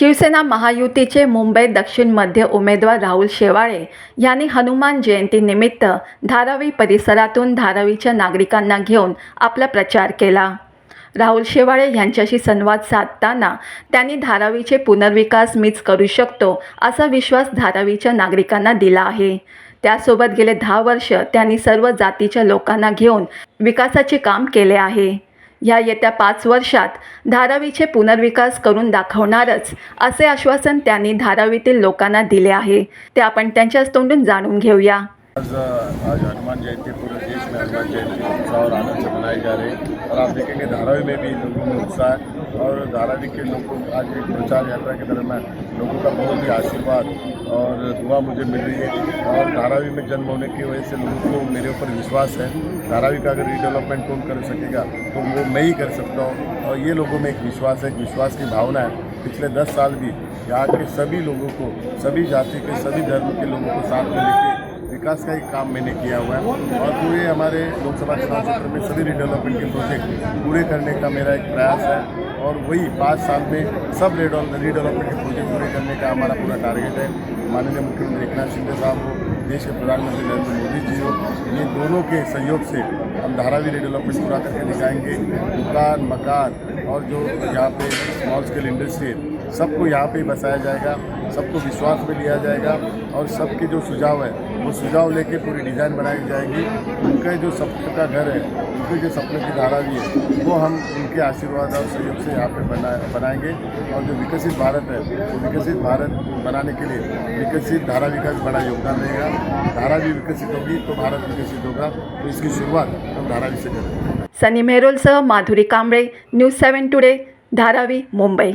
शिवसेना महायुतीचे मुंबई दक्षिण मध्य उमेदवार राहुल शेवाळे यांनी हनुमान जयंतीनिमित्त धारावी परिसरातून धारावीच्या नागरिकांना घेऊन आपला प्रचार केला. राहुल शेवाळे यांच्याशी संवाद साधताना त्यांनी धारावीचे पुनर्विकास मीच करू शकतो असा विश्वास धारावीच्या नागरिकांना दिला आहे. त्यासोबत गेले दहा वर्ष त्यांनी सर्व जातीच्या लोकांना घेऊन विकासाचे काम केले आहे. ह्या येत्या पाच वर्षात धारावीचे पुनर्विकास करून दाखवणारच असे आश्वासन त्यांनी धारावीतील लोकांना दिले आहे. ते आपण त्यांच्याच तोंडून जाणून घेऊया. आज आज हनुमान जयंती पूरे देश में हनुमान जयंती उत्साह और आनंद से मनाई जा रही है और आप देखेंगे धारावी में भी लोगों में उत्साह है और धारावी के लोगों आज एक प्रचार यात्रा के दरम्यान लोगों का बहुत ही आशीर्वाद और दुआ मुझे मिल रही है और धारावी में जन्म होने की वजह से लोगों को मेरे ऊपर विश्वास है। धारावी का अगर रिडेवलपमेंट कौन कर सकेगा तो वो मैं ही कर सकता हूँ और ये लोगों में एक विश्वास है, एक विश्वास की भावना है। पिछले दस साल भी यहाँ के सभी लोगों को, सभी जाति के, सभी धर्म के लोगों को साथ में लेके विकास का एक काम मैंने किया हुआ है और पूरे हमारे लोकसभा चुनाव क्षेत्र में सभी रिडेवलपमेंट के प्रोजेक्ट पूरे करने का मेरा एक प्रयास है और वही पाँच साल में सब रिडेवलपमेंट के प्रोजेक्ट पूरे करने का हमारा पूरा टारगेट है। माननीय मुख्यमंत्री एकनाथ शिंदे साहब हो, देश के प्रधानमंत्री नरेंद्र मोदी जी हो, ये दोनों के सहयोग से हम धारावी रिडेवलपमेंट पूरा करके दिखाएँगे। दुकान, मकान और जो यहाँ पे स्मॉल स्केल इंडस्ट्री सबको यहाँ पे बसाया जाएगा। सबको विश्वास में लिया जाएगा और सबके जो सुझाव है, वो सुझाव लेके पूरी डिज़ाइन बनाई जाएगी। उनके जो सपने का घर है, उनके जो सपने की धारा भी है, वो हम उनके आशीर्वाद और सहयोग से यहाँ पे बना, बनाएँगे। और जो विकसित भारत है, वो विकसित भारत बनाने के लिए विकसित धारा विकास बड़ा योगदान रहेगा। धारा भी विकसित होगी तो भारत विकसित होगा। तो इसकी शुरुआत हम धारावी से करेंगे। Sunny मेहरोलसह Madhuri Kamble, news seven today, Dharavi, Mumbai.